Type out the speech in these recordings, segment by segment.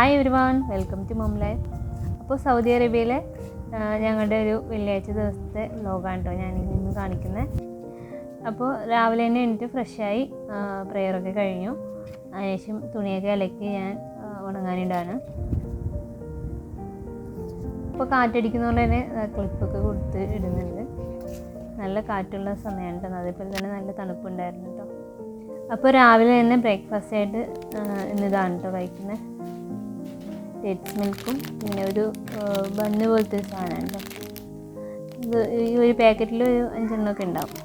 Hi everyone welcome to mom life അപ്പോൾ Saudi അറേബ്യയിലെ ഞങ്ങളുടെ ഒരു വെള്ളിയാഴ്ച ദിവസത്തെ വ്ലോഗാണ് കേട്ടോ ഞാൻ ഇന്ന് കാണിക്കുന്നത് അപ്പോൾ രാവിലെ തന്നെ എണീറ്റ് ഫ്രഷായി പ്രെയറൊക്കെ കഴിഞ്ഞു. അതിനുശേഷം തുണിയൊക്കെ അലക്കി ഞാൻ ഉണങ്ങാനിടാണ്. ഇപ്പോൾ കാറ്റടിക്കുന്നതുകൊണ്ട് തന്നെ ക്ലിപ്പൊക്കെ കൊടുത്ത് ഇടുന്നുണ്ട്. നല്ല കാറ്റുള്ള സമയമാണ് കേട്ടോ. അതേപോലെ തന്നെ നല്ല തണുപ്പുണ്ടായിരുന്നു കേട്ടോ. അപ്പോൾ രാവിലെ തന്നെ ബ്രേക്ക്ഫാസ്റ്റ് ആയിട്ട് ഇന്നിതാണ് കേട്ടോ കഴിക്കുന്നത് ഡേറ്റ്സ് മിൽക്കും പിന്നെ ഒരു ബണ്ണ് പോലത്തെ ഒരു സാധനമാണ് കേട്ടോ ഇത് ഈ ഒരു പാക്കറ്റിൽ ഒരു അഞ്ചെണ്ണമൊക്കെ ഉണ്ടാവും.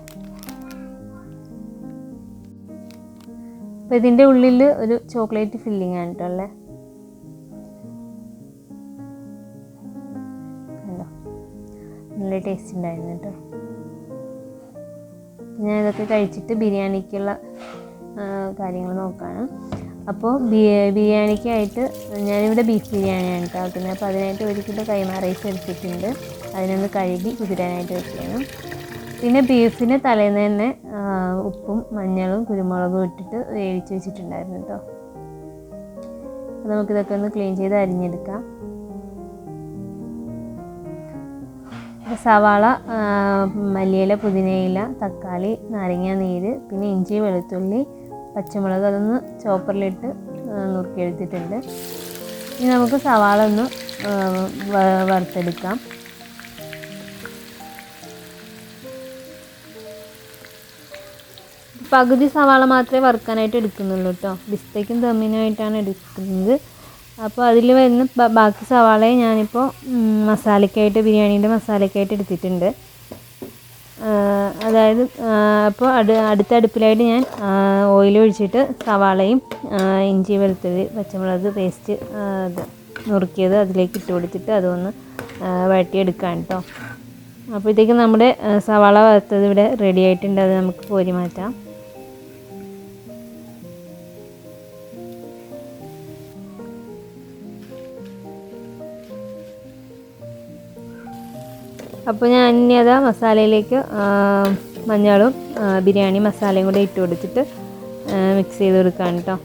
അപ്പോൾ ഇതിന്റെ ഉള്ളിൽ ഒരു ചോക്ലേറ്റ് ഫില്ലിംഗ് ആണ് കേട്ടോ അല്ലേ? നല്ല ടേസ്റ്റ് ഉണ്ടായിരുന്നു കേട്ടോ. ഞാൻ ഇതൊക്കെ കഴിച്ചിട്ട് ബിരിയാണിക്കുള്ള കാര്യങ്ങൾ നോക്കുകയാണ് അപ്പോൾ ബിരിയാണിക്കായിട്ട് ഞാനിവിടെ ബീഫ് ബിരിയാണിയാണ് കേട്ടോ ആക്കുന്നത് അപ്പോൾ അതിനായിട്ട് ഒരു കിലോ കൈമാ റൈസ് എടുത്തിട്ടുണ്ട്. അതിനൊന്ന് കഴുകി കുതിരാനായിട്ട് വെക്കണം. പിന്നെ ബീഫിന് തലേന്ന് തന്നെ ഉപ്പും മഞ്ഞളും കുരുമുളകും ഇട്ടിട്ട് വേവിച്ച് വെച്ചിട്ടുണ്ടായിരുന്നു കേട്ടോ അപ്പോൾ നമുക്കിതൊക്കെ ഒന്ന് ക്ലീൻ ചെയ്ത് അരിഞ്ഞെടുക്കാം. സവാള മല്ലിയില പുതിനയില തക്കാളി നാരങ്ങ നീര് പിന്നെ ഇഞ്ചി വെളുത്തുള്ളി പച്ചമുളക് അതൊന്ന് ചോപ്പറിലിട്ട് നുറുക്കിയെടുത്തിട്ടുണ്ട് ഇനി നമുക്ക് സവാള ഒന്ന് വറുത്തെടുക്കാം. പകുതി സവാള മാത്രമേ വറുക്കാനായിട്ട് എടുക്കുന്നുള്ളൂ കേട്ടോ ബിസ്തയ്ക്കും ദമ്മിനുമായിട്ടാണ് എടുക്കുന്നത്. അപ്പോൾ അതിൽ വരുന്ന ബാക്കി സവാളയെ ഞാനിപ്പോൾ മസാലയ്ക്കായിട്ട് ബിരിയാണീന്റെ മസാലയ്ക്കായിട്ട് എടുത്തിട്ടുണ്ട്. അതായത് അപ്പോൾ അടു അടുത്ത അടുപ്പിലായിട്ട് ഞാൻ ഓയിൽ ഒഴിച്ചിട്ട് സവാളയും ഇഞ്ചി വെളുത്തുള്ളി പച്ചമുളക് പേസ്റ്റ് നുറുക്കിയത് അതിലേക്ക് ഇട്ട് കൊടുത്തിട്ട് അതൊന്ന് വഴറ്റിയെടുക്കാൻ വഴറ്റിയെടുക്കാം കേട്ടോ അപ്പോഴത്തേക്കും നമ്മുടെ സവാള വറുത്തത് ഇവിടെ റെഡി ആയിട്ടുണ്ട്. അത് നമുക്ക് കോരി മാറ്റാം. അപ്പോൾ ഞാൻ ഇനി മസാലയിലേക്ക് മഞ്ഞളും ബിരിയാണി മസാലയും കൂടെ ഇട്ട് കൊടുത്തിട്ട് മിക്സ് ചെയ്ത് കൊടുക്കുകയാണ് കേട്ടോ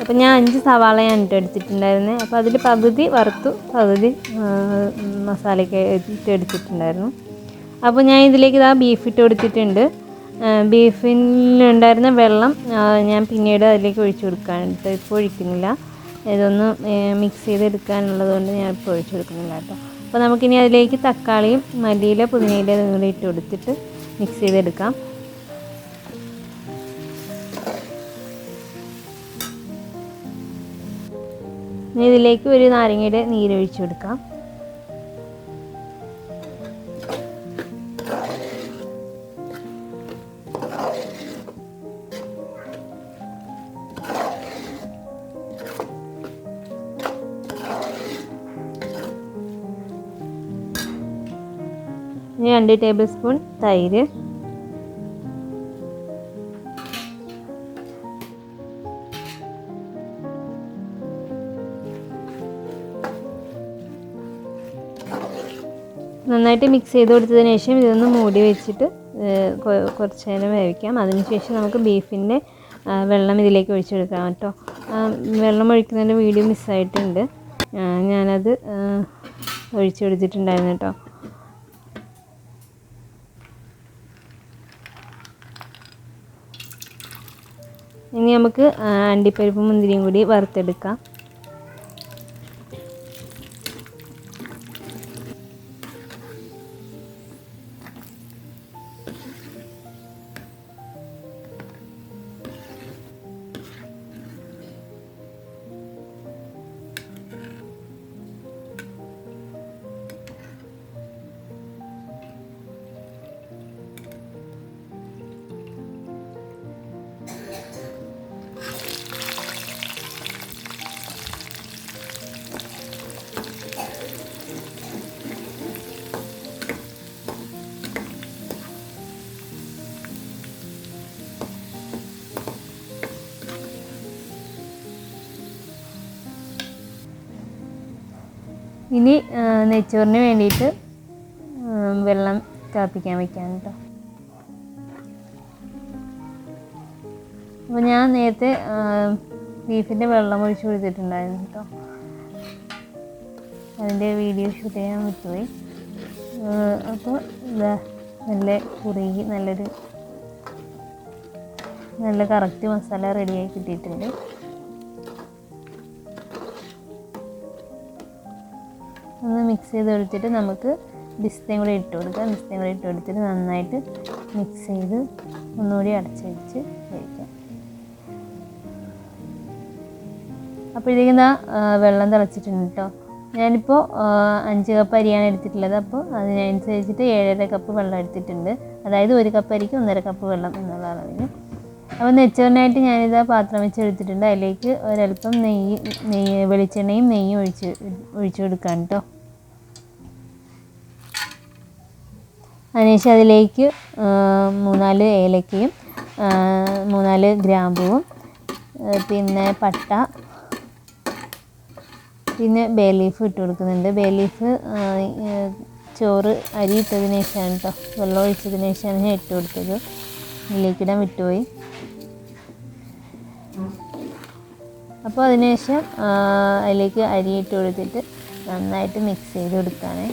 അപ്പോൾ ഞാൻ അഞ്ച് സവാളയാണ് ഇട്ട് എടുത്തിട്ടുണ്ടായിരുന്നത് അപ്പോൾ അതിൽ പകുതി വറുത്തു പകുതി മസാലയ്ക്ക് ഇട്ട് എടുത്തിട്ടുണ്ടായിരുന്നു. അപ്പോൾ ഞാൻ ഇതിലേക്ക് ഇതാ ബീഫ് ഇട്ട് കൊടുത്തിട്ടുണ്ട്. ബീഫിനുണ്ടായിരുന്ന വെള്ളം ഞാൻ പിന്നീട് അതിലേക്ക് ഒഴിച്ചു കൊടുക്കുകയാണ് ഇപ്പോൾ ഒഴിക്കുന്നില്ല. ഇതൊന്ന് മിക്സ് ചെയ്തെടുക്കാനുള്ളത് കൊണ്ട് ഞാൻ ഇപ്പോൾ ഒഴിച്ചു കൊടുക്കുന്നില്ല കേട്ടോ. അപ്പോൾ നമുക്കിനി അതിലേക്ക് തക്കാളിയും മല്ലിയില പുതിനയില ഇതും കൂടി ഇട്ട് കൊടുത്തിട്ട് മിക്സ് ചെയ്തെടുക്കാം. ഇതിലേക്ക് ഒരു നാരങ്ങയുടെ നീരൊഴിച്ചു കൊടുക്കാം. രണ്ട് ടേബിൾ സ്പൂൺ തൈര്. നന്നായിട്ട് മിക്സ് ചെയ്ത് കൊടുത്തതിന് ശേഷം ഇതൊന്ന് മൂടി വെച്ചിട്ട് കുറച്ച് നേരം വേവിക്കാം. അതിനുശേഷം നമുക്ക് ബീഫിന്റെ വെള്ളം ഇതിലേക്ക് ഒഴിച്ചെടുക്കാം കേട്ടോ. ആ, വെള്ളം ഒഴിക്കുന്നതിന്റെ വീഡിയോ മിസ്സായിട്ടുണ്ട്. ഞാനത് ഒഴിച്ചു ഒഴിച്ചെടുത്തിട്ടുണ്ടായിരുന്നു കേട്ടോ. ഇനി നമുക്ക് അണ്ടിപ്പരിപ്പും മുന്തിരിയും കൂടി വറുത്തെടുക്കാം. ഇനി നെയ്ച്ചോറിന് വേണ്ടിയിട്ട് വെള്ളം തിളപ്പിക്കാൻ വയ്ക്കാൻ കേട്ടോ. അപ്പോൾ ഞാൻ നേരത്തെ ബീഫിന്റെ വെള്ളം ഒഴിച്ച് കൊടുത്തിട്ടുണ്ടായിരുന്നു കേട്ടോ. അതിന്റെ വീഡിയോ ഷൂട്ട് ചെയ്യാൻ വിട്ടുപോയി അപ്പോൾ ഇതാ നല്ല കുറുകി നല്ലൊരു നല്ല കറക്റ്റ് മസാല റെഡിയായി കിട്ടിയിട്ടുണ്ട്. ചെയ്ത് കൊടുത്തിട്ട് നമുക്ക് ബിസ്തയും കൂടി ഇട്ട് കൊടുക്കാം. ബിസ്തയും കൂടെ ഇട്ട് കൊടുത്തിട്ട് നന്നായിട്ട് മിക്സ് ചെയ്ത് ഒന്നുകൂടി അടച്ച് വെച്ച് കഴിക്കാം അപ്പോഴത്തേക്കും ആ, വെള്ളം തിളച്ചിട്ടുണ്ട് കേട്ടോ ഞാനിപ്പോൾ ആ, അഞ്ച് കപ്പ് അരിയാണ് എടുത്തിട്ടുള്ളത്. അപ്പോൾ അതിനനുസരിച്ചിട്ട് ഏഴര കപ്പ് വെള്ളം എടുത്തിട്ടുണ്ട്. അതായത് ഒരു കപ്പ് അരിക്ക് ഒന്നര കപ്പ് വെള്ളം എന്നുള്ള അളവിന് അപ്പോൾ നെച്ചോറിനായിട്ട് ഞാനിതാ പാത്രം വെച്ച് എടുത്തിട്ടുണ്ട്. അതിലേക്ക് ഒരല്പം നെയ്യ് നെയ്യ് വെളിച്ചെണ്ണയും നെയ്യും ഒഴിച്ച് ഒഴിച്ചു കൊടുക്കാം കേട്ടോ അതിനുശേഷം അതിലേക്ക് മൂന്നാൽ ഏലക്കയും മൂന്നാൽ ഗ്രാമ്പുവും പിന്നെ പട്ട പിന്നെ ബേ ലീഫ് ഇട്ട് കൊടുക്കുന്നുണ്ട്. ബേ ലീഫ് ചോറ് അരി ഇട്ടതിന് ശേഷമാണ് കേട്ടോ വെള്ളം ഒഴിച്ചതിന് ശേഷമാണ് ഞാൻ ഇട്ട് കൊടുത്തത്. ഇതിലേക്കിടാൻ വിട്ടുപോയി. അപ്പോൾ അതിനുശേഷം അതിലേക്ക് അരി ഇട്ട് കൊടുത്തിട്ട് നന്നായിട്ട് മിക്സ് ചെയ്ത് കൊടുക്കുകയാണേ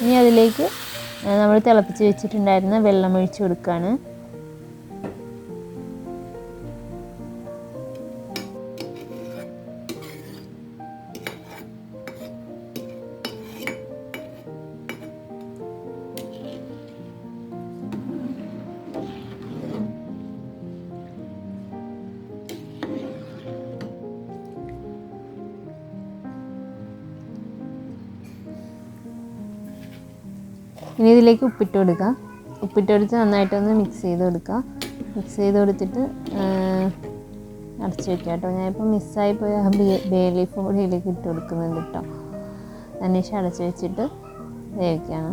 ഇനി അതിലേക്ക് നമ്മൾ തിളപ്പിച്ച് വെച്ചിട്ടുണ്ടായിരുന്ന വെള്ളം ഒഴിച്ച് കൊടുക്കുകയാണ് ഇനി ഇതിലേക്ക് ഉപ്പിട്ട് കൊടുക്കുക ഉപ്പിട്ട് കൊടുത്ത് നന്നായിട്ടൊന്ന് മിക്സ് ചെയ്ത് കൊടുക്കുക മിക്സ് ചെയ്ത് കൊടുത്തിട്ട് അടച്ച് വെക്കുക കേട്ടോ. ഞാനിപ്പോൾ മിസ്സായി പോയ ആ ബേ ലീഫും കൂടി ഇതിലേക്ക് ഇട്ട് കൊടുക്കുന്നുണ്ട് കേട്ടോ. അതിനുശേഷം അടച്ച് വെച്ചിട്ട് വേവിക്കുകയാണ്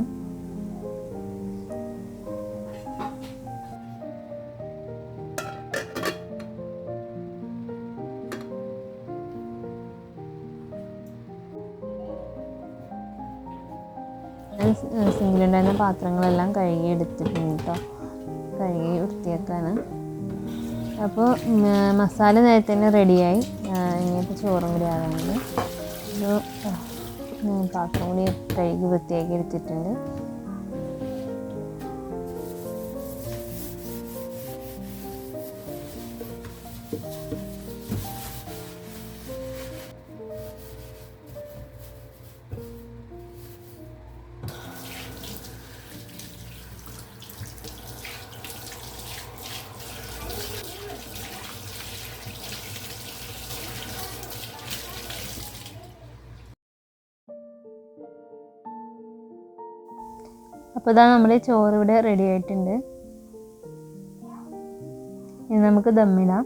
ഞാൻ സിങ്കിലുണ്ടായിരുന്ന പാത്രങ്ങളെല്ലാം കഴുകി എടുത്തിട്ടുണ്ട് കേട്ടോ കഴുകി വൃത്തിയാക്കാണ്. അപ്പോൾ മസാല നേരത്തെ തന്നെ റെഡിയായി. ഇനിയിപ്പോൾ ചോറും കൂടി ആകുന്നുണ്ട് പാത്രം കൂടി കഴുകി വൃത്തിയാക്കി എടുത്തിട്ടുണ്ട്. അപ്പോൾ ഇതാ നമ്മുടെ ചോറ് ഇവിടെ റെഡി ആയിട്ടുണ്ട് ഇനി നമുക്ക് ദമ്മിടാം.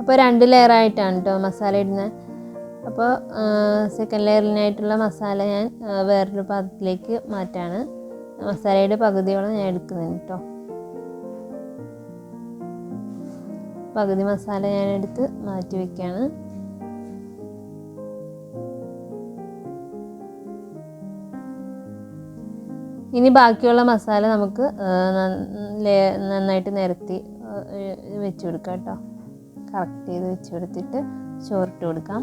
അപ്പോൾ രണ്ട് ലെയറായിട്ടാണ് കേട്ടോ മസാല ഇടുന്നത് അപ്പോൾ സെക്കൻഡ് ലെയറിനായിട്ടുള്ള മസാല ഞാൻ വേറൊരു പാത്രത്തിലേക്ക് മാറ്റാണ്. മസാലയുടെ പകുതിയോളം ഞാൻ എടുക്കുന്നുണ്ട് കേട്ടോ പകുതി മസാല ഞാൻ എടുത്ത് മാറ്റി വെക്കുകയാണ് ഇനി ബാക്കിയുള്ള മസാല നമുക്ക് നന്നായിട്ട് നിരത്തി വെച്ച് കൊടുക്കാം കേട്ടോ കറക്റ്റ് ചെയ്ത് വെച്ച് കൊടുത്തിട്ട് ചോറിട്ട് കൊടുക്കാം.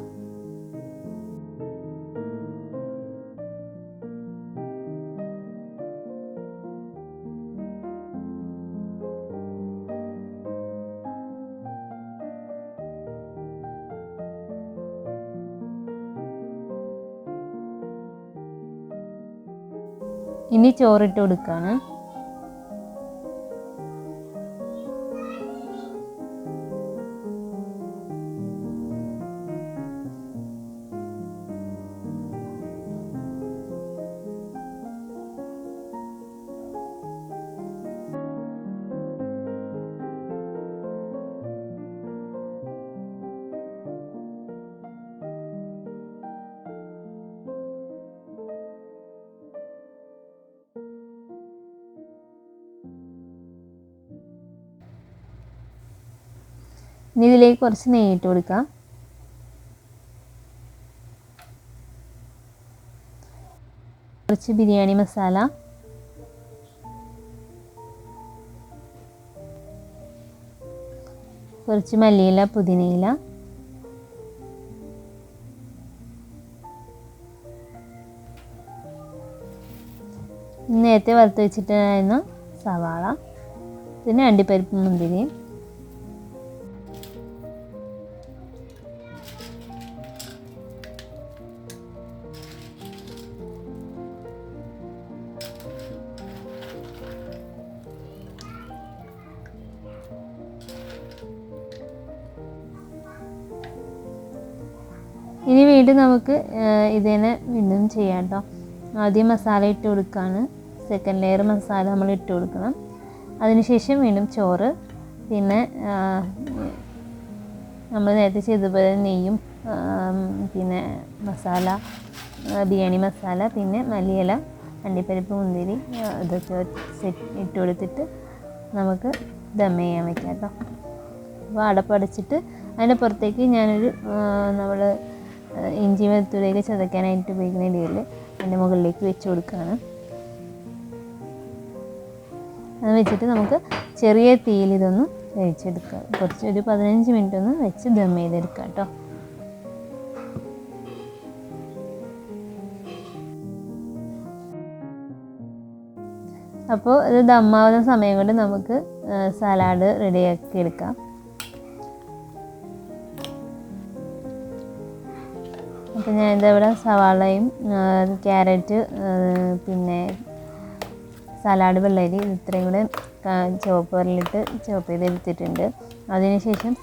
ഇനി ചോറിട്ട് കൊടുക്കുകയാണ് ഇനി ഇതിലേക്ക് കുറച്ച് നെയ്യിട്ട് കൊടുക്കാം. കുറച്ച് ബിരിയാണി മസാല. കുറച്ച് മല്ലിയില പുതിനയില. നേരത്തെ വറുത്ത് വെച്ചിട്ടായിരുന്നു സവാള. പിന്നെ അണ്ടിപ്പരിപ്പ് മുന്തിരി ഇനി വീണ്ടും നമുക്ക് ഇതിനെ വീണ്ടും ചെയ്യാം കേട്ടോ ആദ്യം മസാല ഇട്ട് കൊടുക്കുകയാണ് സെക്കൻഡ് ലെയർ മസാല നമ്മൾ ഇട്ട് കൊടുക്കണം. അതിനുശേഷം വീണ്ടും ചോറ് പിന്നെ നമ്മൾ നേരത്തെ ചെയ്തതുപോലെ നെയ്യും പിന്നെ മസാല ബിരിയാണി മസാല പിന്നെ മല്ലിയില അണ്ടിപ്പരിപ്പ് മുന്തിരി ഇതൊക്കെ സെറ്റ് ഇട്ട് കൊടുത്തിട്ട് നമുക്ക് ദം ചെയ്യാൻ വയ്ക്കാം കേട്ടോ അപ്പോൾ അടപ്പടച്ചിട്ട് അതിന്റെ പുറത്തേക്ക് ഞാനൊരു നമ്മൾ ഇഞ്ചി വെളുത്തുള്ളിയൊക്കെ ചതയ്ക്കാനായിട്ട് ഉപയോഗിക്കുന്ന ഇടയിൽ അതിന്റെ മുകളിലേക്ക് വെച്ച് കൊടുക്കുകയാണ്. അത് വെച്ചിട്ട് നമുക്ക് ചെറിയ തീയിൽ ഇതൊന്ന് വേവിച്ചെടുക്കുക കുറച്ച് ഒരു പതിനഞ്ച് മിനിറ്റ് ഒന്ന് വെച്ച് ദം ചെയ്തെടുക്കാം കേട്ടോ. അപ്പോൾ ഇത് ദമ്മാവുന്ന സമയം കൊണ്ട് നമുക്ക് സലാഡ് റെഡിയാക്കി എടുക്കാം. അപ്പോൾ ഞാൻ ഇതവിടെ സവാളയും ക്യാരറ്റ് പിന്നെ സലാഡ് വെള്ളരി ഇത്രയും കൂടെ ചോപ്പറിലിട്ട് ചോപ്പ് ചെയ്തെടുത്തിട്ടുണ്ട് അതിനുശേഷം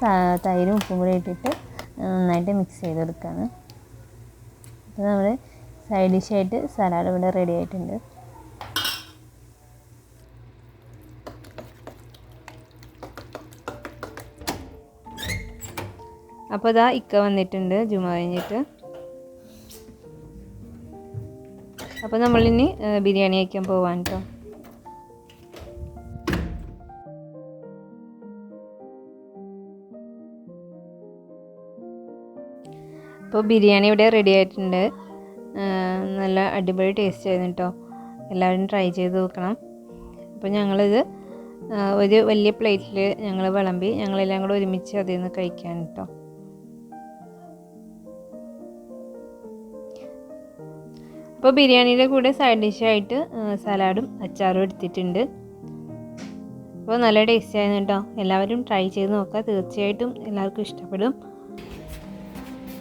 തൈരും ഉപ്പും കൂടി ഇട്ടിട്ട് നന്നായിട്ട് മിക്സ് ചെയ്ത് കൊടുക്കുകയാണ് അപ്പോൾ നമ്മൾ സൈഡ് ഡിഷായിട്ട് സലാഡ് ഇവിടെ റെഡി ആയിട്ടുണ്ട്. അപ്പോൾ ഇതാ ഇക്ക വന്നിട്ടുണ്ട് ജുമ കഴിഞ്ഞിട്ട്. അപ്പോൾ നമ്മളിനി ബിരിയാണി വയ്ക്കാൻ പോവാൻ കേട്ടോ അപ്പോൾ ബിരിയാണി ഇവിടെ റെഡി ആയിട്ടുണ്ട്. നല്ല അടിപൊളി ടേസ്റ്റ് ആയിരുന്നു കേട്ടോ എല്ലാവരും ട്രൈ ചെയ്ത് നോക്കണം. അപ്പോൾ ഞങ്ങളിത് ഒരു വലിയ പ്ലേറ്റിൽ ഞങ്ങൾ വിളമ്പി ഞങ്ങളെല്ലാം കൂടെ ഒരുമിച്ച് അതിൽ നിന്ന് കഴിക്കാൻ കേട്ടോ അപ്പോൾ ബിരിയാണിയുടെ കൂടെ സൈഡ് ഡിഷായിട്ട് സലാഡും അച്ചാറും എടുത്തിട്ടുണ്ട്. അപ്പോൾ നല്ല ടേസ്റ്റ് ആയിരുന്നു കേട്ടോ എല്ലാവരും ട്രൈ ചെയ്ത് നോക്കുക. തീർച്ചയായിട്ടും എല്ലാവർക്കും ഇഷ്ടപ്പെടും.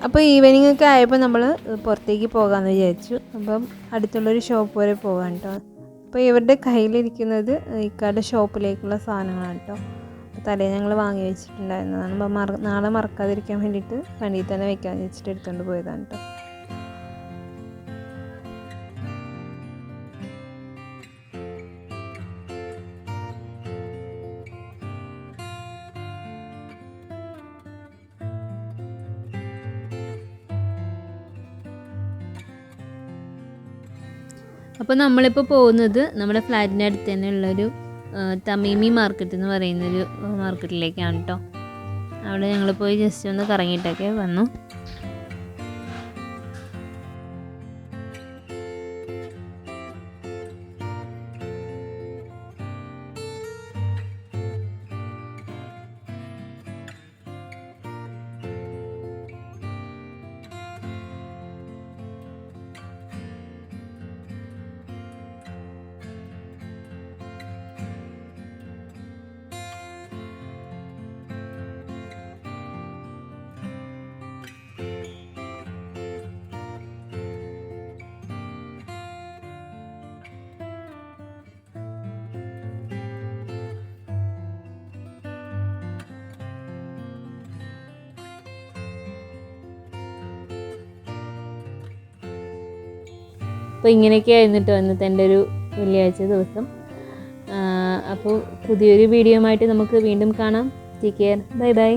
അപ്പോൾ ഈവനിങ് ഒക്കെ ആയപ്പോൾ നമ്മൾ പുറത്തേക്ക് പോകാമെന്ന് വിചാരിച്ചു. അപ്പം അടുത്തുള്ളൊരു ഷോപ്പ് വരെ പോകാം കേട്ടോ അപ്പോൾ ഇവരുടെ കയ്യിലിരിക്കുന്നത് ഇക്കാരുടെ ഷോപ്പിലേക്കുള്ള സാധനങ്ങളാണ് കേട്ടോ തലേ ഞങ്ങൾ വാങ്ങി വെച്ചിട്ടുണ്ടായിരുന്നതാണ്. അപ്പോൾ മറ നാളെ മറക്കാതിരിക്കാൻ വേണ്ടിയിട്ട് വണ്ടിയിൽ തന്നെ വെക്കാമെന്ന് വെച്ചിട്ട് എടുത്തുകൊണ്ട് പോയതാണ് കേട്ടോ അപ്പോൾ നമ്മളിപ്പോൾ പോകുന്നത് നമ്മുടെ ഫ്ലാറ്റിന്റെ അടുത്ത് തന്നെ ഉള്ളൊരു തമീമി മാർക്കറ്റ് എന്ന് പറയുന്നൊരു മാർക്കറ്റിലേക്കാണ് കേട്ടോ അവിടെ ഞങ്ങൾ പോയി ജസ്റ്റ് ഒന്ന് കറങ്ങിയിട്ടൊക്കെ വന്നു. അപ്പോൾ ഇങ്ങനെയൊക്കെ ആയിരുന്നിട്ട് വന്നത് എന്റെ ഒരു വെള്ളിയാഴ്ച ദിവസം. അപ്പോൾ പുതിയൊരു വീഡിയോ ആയിട്ട് നമുക്ക് വീണ്ടും കാണാം. Take care bye bye